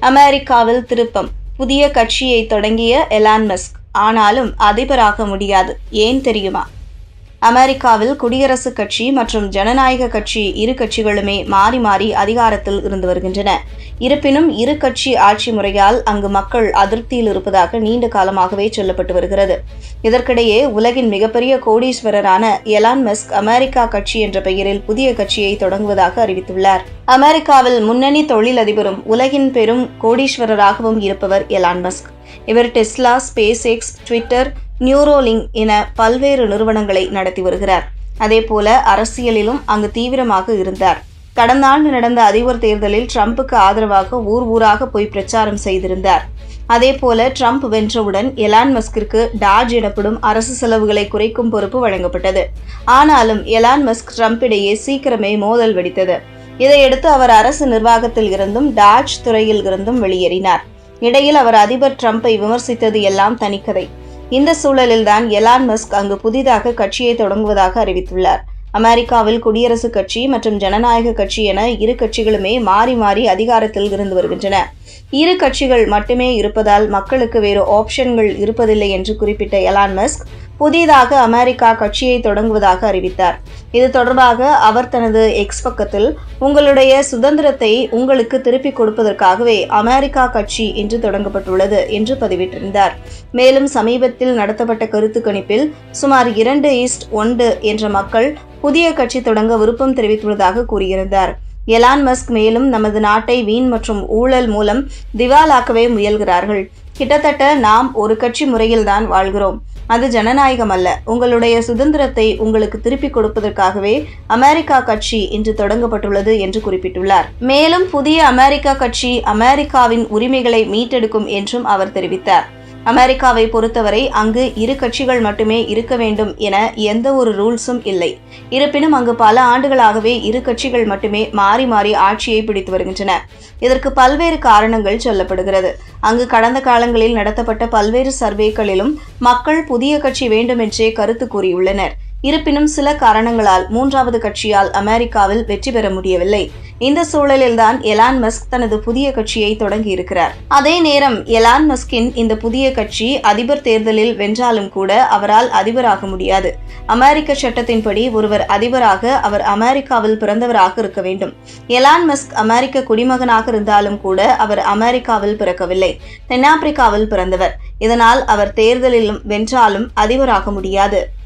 அமெரிக்காவில் திருப்பம். புதிய கட்சியை தொடங்கிய எலான் மஸ்க். ஆனாலும் அதிபராக முடியாது. ஏன் தெரியுமா? அமெரிக்காவில் குடியரசுக் கட்சி மற்றும் ஜனநாயக கட்சி இரு கட்சிகளுமே மாறி மாறி அதிகாரத்தில் இருந்து வருகின்றன. இருப்பினும் இரு கட்சி ஆட்சி முறையால் அங்கு மக்கள் அதிருப்தியில் இருப்பதாக நீண்ட காலமாகவே சொல்லப்பட்டு வருகிறது. இதற்கிடையே உலகின் மிகப்பெரிய கோடீஸ்வரரான எலான் மஸ்க் அமெரிக்கா கட்சி என்ற பெயரில் புதிய கட்சியை தொடங்குவதாக அறிவித்துள்ளார். அமெரிக்காவில் முன்னணி தொழிலதிபரும் உலகின் பெரும் கோடீஸ்வரராகவும் இருப்பவர் எலான் மஸ்க். இவர் Tesla SpaceX Twitter Neuralink என பல்வேறு நிறுவனங்களை நடத்தி வருகிறார். அதேபோல அரசியலிலும் அங்கு தீவிரமாக இருந்தார். கடந்த ஆண்டு நடந்த அதிபர் தேர்தலில் ட்ரம்புக்கு ஆதரவாக ஊர் ஊராக போய் பிரச்சாரம் செய்திருந்தார். அதேபோல ட்ரம்ப் வென்றவுடன் எலான் மஸ்கிற்கு டாஜ் எனப்படும் அரசு செலவுகளை குறைக்கும் பொறுப்பு வழங்கப்பட்டது. ஆனாலும் எலான் மஸ்க் ட்ரம்பிடையே சீக்கிரமே மோதல் வெடித்தது. இதையடுத்து அவர் அரசு நிர்வாகத்தில் இருந்தும் டாஜ் துறையில் இருந்தும் வெளியேறினார். இடையில் அவர் அதிபர் ட்ரம்ப்பை விமர்சித்தது எல்லாம் தனிக்கதை. இந்த சூழலில்தான் எலான் மஸ்க் அங்கு புதிதாக கட்சியை தொடங்குவதாக அறிவித்துள்ளார். அமெரிக்காவில் குடியரசுக் கட்சி மற்றும் ஜனநாயக கட்சி என இரு கட்சிகளுமே மாறி மாறி அதிகாரத்தில் இருந்து வருகின்றன. இரு கட்சிகள் மட்டுமே இருப்பதால் மக்களுக்கு வேறு ஆப்ஷன்கள் இருப்பதில்லை என்று குறிப்பிட்ட எலான் மஸ்க் புதிதாக அமெரிக்கா கட்சியை தொடங்குவதாக அறிவித்தார். இது தொடர்பாக அவர் தனது எக்ஸ் பக்கத்தில் உங்களுடைய சுதந்திரத்தை உங்களுக்கு திருப்பிக் கொடுப்பதற்காகவே அமெரிக்கா கட்சி என்று தொடங்கப்பட்டுள்ளது என்று பதிவிட்டிருந்தார். மேலும் சமீபத்தில் நடத்தப்பட்ட கருத்து கணிப்பில் சுமார் இரண்டு ஈஸ்ட் ஒன்று என்ற மக்கள் புதிய கட்சி தொடங்க விருப்பம் தெரிவித்துள்ளதாக கூறியிருந்தார். எலான் மஸ்க் மேலும் நமது நாட்டை வீண் மற்றும் ஊழல் மூலம் திவாலாக்கவே முயல்கிறார்கள். கிட்டத்தட்ட நாம் ஒரு கட்சி முறையில்தான் வாழ்கிறோம். அது ஜனநாயகம் அல்ல உங்களுடைய சுதந்திரத்தை உங்களுக்கு திருப்பிக் கொடுப்பதற்காகவே அமெரிக்கா கட்சி இன்று தொடங்கப்பட்டுள்ளது என்று குறிப்பிட்டுள்ளார். மேலும் புதிய அமெரிக்கா கட்சி அமெரிக்காவின் உரிமைகளை மீட்டெடுக்கும் என்றும் அவர் தெரிவித்தார். அமெரிக்காவை பொறுத்தவரை அங்கு இரு கட்சிகள் மட்டுமே இருக்க வேண்டும் என எந்த ஒரு ரூல்ஸும் இல்லை. இருப்பினும் அங்கு பல ஆண்டுகளாகவே இரு கட்சிகள் மட்டுமே மாறி மாறி ஆட்சியை பிடித்து வருகின்றன. இதற்கு பல்வேறு காரணங்கள் சொல்லப்படுகிறது. அங்கு கடந்த காலங்களில் நடத்தப்பட்ட பல்வேறு சர்வேக்களிலும் மக்கள் புதிய கட்சி வேண்டுமென்றே கருத்து கூறியுள்ளனர். இருப்பினும் சில காரணங்களால் மூன்றாவது கட்சியால் அமெரிக்காவில் வெற்றி பெற முடியவில்லை. இந்த சூழலில்தான் எலான் மஸ்க் தனது புதிய கட்சியை தொடங்கியிருக்கிறார். அதே நேரம் எலான் மஸ்கின் இந்த புதிய கட்சி அதிபர் தேர்தலில் வென்றாலும் கூட அவரால் அதிபராக முடியாது. அமெரிக்க சட்டத்தின்படி ஒருவர் அதிபராக அவர் அமெரிக்காவில் பிறந்தவராக இருக்க வேண்டும். எலான் மஸ்க் அமெரிக்க குடிமகனாக இருந்தாலும் கூட அவர் அமெரிக்காவில் பிறக்கவில்லை. தென்னாப்பிரிக்காவில் பிறந்தவர். இதனால் அவர் தேர்தலிலும் வென்றாலும் அதிபராக முடியாது.